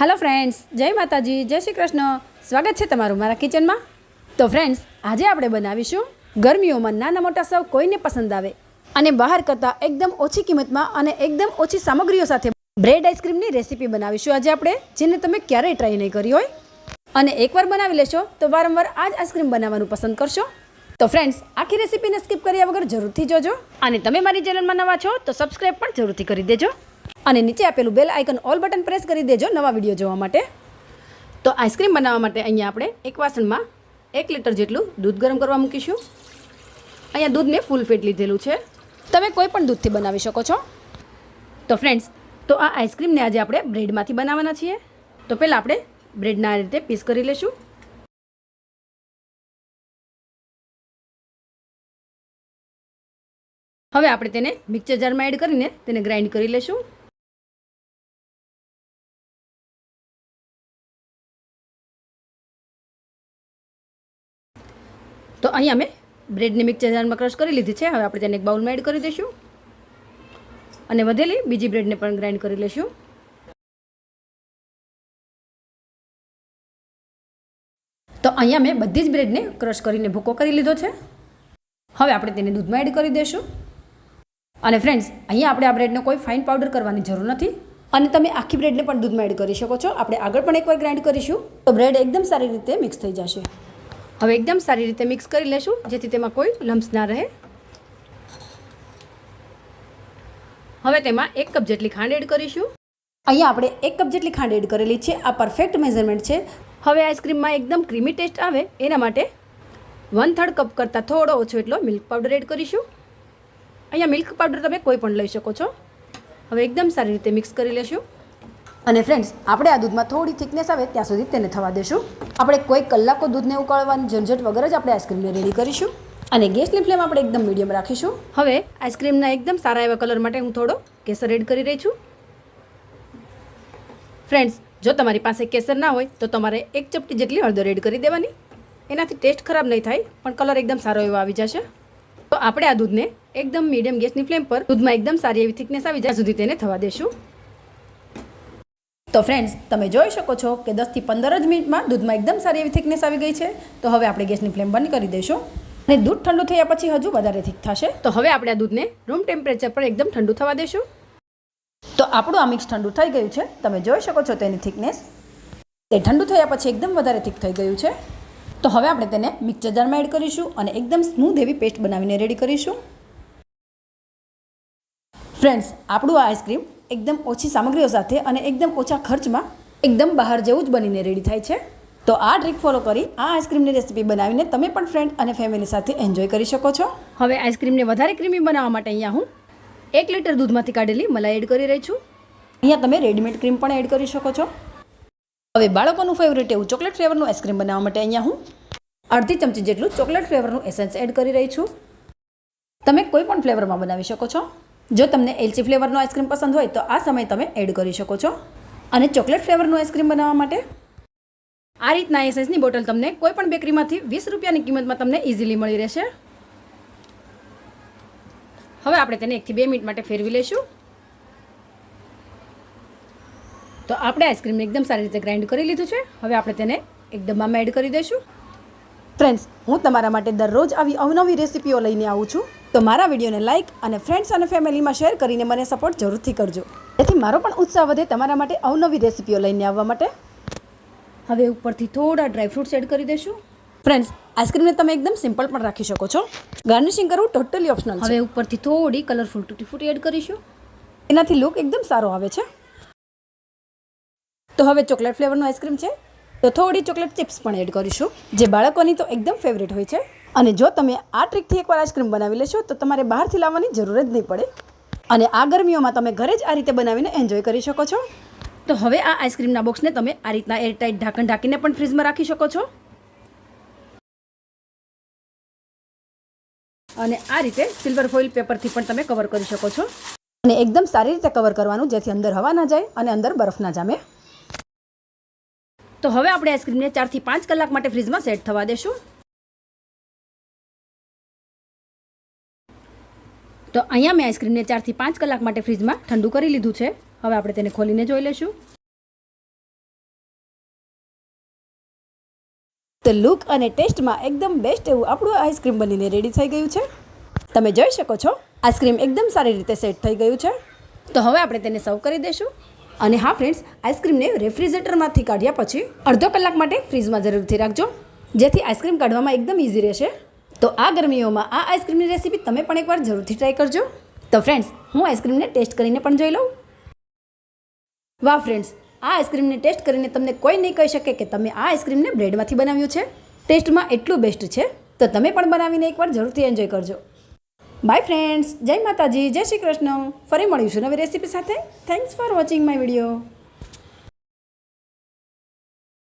Hello friends જય માતાજી, જય શ્રી કૃષ્ણ. સ્વાગત છે તમારું મારા કિચનમાં. તો ફ્રેન્ડ્સ આજે આપણે બનાવીશું ગરમીઓમાં નાના મોટા સૌ કોઈને પસંદ આવે અને બહાર કરતાં એકદમ ઓછી કિંમતમાં અને એકદમ ઓછી સામગ્રીઓ સાથે બ્રેડ આઈસ્ક્રીમની રેસીપી બનાવીશું આજે આપણે, જેને તમે ક્યારેય ટ્રાય નહીં કરી હોય. અને એકવાર બનાવી લેશો, તો વારંવાર આ જ આઈસ્ક્રીમ બનાવવાનું પસંદ કરશો. તો ફ્રેન્ડ્સ આખી રેસીપીને સ્કીપ કર્યા વગર જરૂરથી જોજો. અને તમે મારી ચેનલમાં નવા છો, તો સબસ્ક્રાઈબ પણ જરૂરથી કરી દેજો. અને નીચે આપેલું bell icon all button press કરી દેજો નવા વીડિયો જોવા માટે. તો આઈસ્ક્રીમ બનાવવા માટે અહીંયા આપણે એક વાસણમાં એક લીટર જેટલું દૂધ ગરમ કરવા મૂકીશું. અહીંયા દૂધ મેં ફૂલ ફેટ લીધેલું છે. તમે કોઈ પણ દૂધથી બનાવી શકો છો. તો ફ્રેન્ડ્સ તો આ આઈસ્ક્રીમને આજે આપણે બ્રેડમાંથી બનાવવાના છીએ. તો પહેલાં આપણે બ્રેડના આ રીતે પીસ કરી લઈશું હવે આપણે તેને મિક્સર જારમાં એડ કરીને તેને ગ્રાઇન્ડ કરી લઈશું તો અહીંયા મેં બ્રેડને મિક્સર જારમાં ક્રશ કરી લીધી છે. હવે આપણે તેને એક બાઉલમાં એડ કરી દઈશું. અને વધેલી બીજી બ્રેડને પણ ગ્રાઇન્ડ કરી લઈશું તો અહીંયા મેં બધી જ બ્રેડને ક્રશ કરીને ભૂકો કરી લીધો છે. હવે આપણે તેને દૂધમાં એડ કરી દઈશું અને ફ્રેન્ડ્સ અહીંયા આપણે આ બ્રેડને કોઈ ફાઇન પાવડર કરવાની જરૂર નથી. અને તમે આખી બ્રેડને પણ દૂધમાં એડ કરી શકો છો. આપણે આગળ પણ એકવાર ગ્રાઇન્ડ કરીશું. તો બ્રેડ એકદમ સારી રીતે મિક્સ થઈ જશે. હવે એકદમ સારી રીતે મિક્સ કરી લેશું, જેથી તેમાં કોઈ લમ્સ ના રહે. હવે તેમાં એક કપ જેટલી ખાંડ એડ કરીશું. અહીંયા આપણે એક કપ જેટલી ખાંડ એડ કરેલી છે. આ પરફેક્ટ મેઝરમેન્ટ છે. હવે આઈસ્ક્રીમમાં એકદમ ક્રીમી ટેસ્ટ આવે. એના માટે વન થર્ડ કપ કરતાં થોડો ઓછો એટલો મિલ્ક પાવડર એડ કરીશું. અહીંયા મિલ્ક પાવડર તમે કોઈ પણ લઈ શકો છો. હવે એકદમ સારી રીતે મિક્સ કરી લેશું. અને ફ્રેન્ડ્સ આપણે આ દૂધમાં થોડી થિકનેસ આવે ત્યાં સુધી તેને થવા દેશું. આપણે કોઈ કલાકો દૂધને ઉકાળવાની ઝંઝટ વગર જ આપણે આઈસ્ક્રીમને રેડી કરીશું. અને ગેસની ફ્લેમ આપણે એકદમ મીડિયમ રાખીશું. હવે આઈસ્ક્રીમના એકદમ સારા એવા કલર માટે હું થોડો કેસર એડ કરી રહી છું. ફ્રેન્ડ્સ જો તમારી પાસે કેસર ના હોય, તો તમારે એક ચપટી જેટલી હળદર એડ કરી દેવાની. એનાથી ટેસ્ટ ખરાબ નહીં થાય, પણ કલર એકદમ સારો એવો આવી જશે. તો આપણે આ દૂધને એકદમ મીડિયમ ગેસની ફ્લેમ પર દૂધમાં એકદમ સારી એવી થિકનેસ આવી જાય સુધી તેને થવા દેશું. તો ફ્રેન્ડ્સ તમે જોઈ શકો છો કે દસથી પંદર જ મિનિટમાં દૂધમાં એકદમ સારી એવી થિકનેસ આવી ગઈ છે. તો હવે આપણે ગેસની ફ્લેમ બંધ કરી દઈશું. અને દૂધ ઠંડુ થયા પછી હજુ વધારે થીક થશે. તો હવે આપણે આ દૂધને રૂમ ટેમ્પરેચર પર એકદમ ઠંડુ થવા દેશું. તો આપણું આ મિક્સ ઠંડુ થઈ ગયું છે. તમે જોઈ શકો છો તેની થિકનેસ તે ઠંડુ થયા પછી એકદમ વધારે થીક થઈ ગયું છે. તો હવે આપણે તેને મિક્સર જારમાં એડ કરીશું અને એકદમ સ્મૂથ એવી પેસ્ટ બનાવીને રેડી કરીશું. ફ્રેન્ડ્સ આપણું આ આઈસ્ક્રીમ એકદમ ઓછી સામગ્રીઓ સાથે અને એકદમ ઓછા ખર્ચમાં એકદમ બહાર જેવું જ બનીને રેડી થાય છે. તો આ ટ્રીક ફોલો કરી આ આઈસ્ક્રીમની રેસીપી બનાવીને તમે પણ ફ્રેન્ડ અને ફેમિલી સાથે એન્જોય કરી શકો છો. હવે આઈસ્ક્રીમને વધારે ક્રીમી બનાવવા માટે અહીંયા હું એક લીટર દૂધમાંથી કાઢેલી મલાઈ એડ કરી રહી છું. અહીંયા તમે રેડીમેડ ક્રીમ પણ એડ કરી શકો છો. હવે બાળકોનું ફેવરેટ એવું ચોકલેટ ફ્લેવરનું આઈસ્ક્રીમ બનાવવા માટે અહીંયા હું અડધી ચમચી જેટલું ચોકલેટ ફ્લેવરનું એસેન્સ એડ કરી રહી છું. તમે કોઈ પણ ફ્લેવરમાં બનાવી શકો છો. જો તમને એલચી ફ્લેવરનો આઈસ્ક્રીમ પસંદ હોય તો આ સમય તમે એડ કરી શકો છો. અને ચોકલેટ ફ્લેવરનું આઈસ્ક્રીમ બનાવવા માટે આ રીતના એસેન્સની બોટલ તમને કોઈ પણ બેકરીમાંથી વીસ રૂપિયાની કિંમતમાં તમને ઇઝીલી મળી રહેશે. હવે આપણે તેને એકથી બે મિનિટ માટે ફેરવી લઈશું. તો આપણે આઈસ્ક્રીમને એકદમ સારી રીતે ગ્રાઇન્ડ કરી લીધું છે. હવે આપણે તેને એક ડબ્બામાં એડ કરી દઈશું. ફ્રેન્ડ્સ હું તમારા માટે દરરોજ આવી અવનવી રેસીપીઓ લઈને આવું છું. તો મારા વિડીયોને લાઇક અને ફ્રેન્ડ્સ અને ફેમિલીમાં શેર કરીને મને સપોર્ટ જરૂરથી કરજો. જેથી મારો પણ ઉત્સાહ વધે તમારા માટે અવનવી રેસીપીઓ લઈને આવવા માટે. હવે ઉપરથી થોડા ડ્રાયફ્રૂટ્સ એડ કરી દઈશું. ફ્રેન્ડ્સ આઈસ્ક્રીમને તમે એકદમ સિમ્પલ પણ રાખી શકો છો. ગાર્નિશિંગ કરવું ટોટલી ઓપ્શનલ હવે ઉપરથી થોડી કલરફુલ ટૂટી ફૂટી એડ કરીશું. એનાથી લુક એકદમ સારો આવે છે. તો હવે ચોકલેટ ફ્લેવરનું આઈસ્ક્રીમ છે. તો થોડી ચોકલેટ ચિપ્સ પણ એડ કરીશું, જે બાળકોની તો એકદમ ફેવરેટ હોય છે. અને જો તમે આ ટ્રીકથી એકવાર આઈસ્ક્રીમ બનાવી લેશો, તો તમારે બહારથી લાવવાની જરૂર જ નહીં પડે. અને આ ગરમીઓમાં તમે ઘરે જ આ રીતે બનાવીને એન્જોય કરી શકો છો. તો હવે આ આઈસ્ક્રીમના બોક્સને તમે આ રીતના એરટાઈટ ઢાંકણ ઢાંકીને પણ ફ્રીજમાં રાખી શકો છો. અને આ રીતે સિલ્વર ફોઇલ પેપરથી પણ તમે કવર કરી શકો છો. અને એકદમ સારી રીતે કવર કરવાનું, જેથી અંદર હવા ના જાય અને અંદર બરફ ના જામે. તો હવે આપણે આઈસ્ક્રીમને ચારથી પાંચ કલાક માટે ફ્રીજમાં સેટ થવા દેશું. તો અહીંયા મેં આઈસ્ક્રીમને ચારથી પાંચ કલાક માટે ફ્રીજમાં ઠંડુ કરી લીધું છે. હવે આપણે તેને ખોલીને જોઈ લઈશું. તો લુક અને ટેસ્ટમાં એકદમ બેસ્ટ એવું આપણું આઈસ્ક્રીમ બનીને રેડી થઈ ગયું છે. તમે જોઈ શકો છો આઈસ્ક્રીમ એકદમ સારી રીતે સેટ થઈ ગયું છે. તો હવે આપણે તેને સર્વ કરી દઈશું અને હા ફ્રેન્ડ્સ આઈસ્ક્રીમને રેફ્રિજરેટરમાંથી કાઢ્યા પછી અડધો કલાક માટે ફ્રીજમાં જરૂરથી રાખજો. જેથી આઈસ્ક્રીમ કાઢવામાં એકદમ ઇઝી રહેશે. તો આ ગરમીઓમાં આ આઈસ્ક્રીમની રેસીપી તમે પણ એકવાર જરૂરથી ટ્રાય કરજો. તો ફ્રેન્ડ્સ હું આઈસ્ક્રીમને ટેસ્ટ કરીને પણ જોઈ લઉં. વાહ ફ્રેન્ડ્સ આ આઈસ્ક્રીમને ટેસ્ટ કરીને તમને કોઈ નહીં કહી શકે કે તમે આ આઈસ્ક્રીમને બ્રેડમાંથી બનાવ્યું છે. ટેસ્ટમાં એટલું બેસ્ટ છે. તો તમે પણ બનાવીને એકવાર જરૂરથી એન્જોય કરજો. બાય ફ્રેન્ડ્સ જય માતાજી જય શ્રી કૃષ્ણ ફરી મળીશું નવી રેસીપી સાથે thanks for watching my video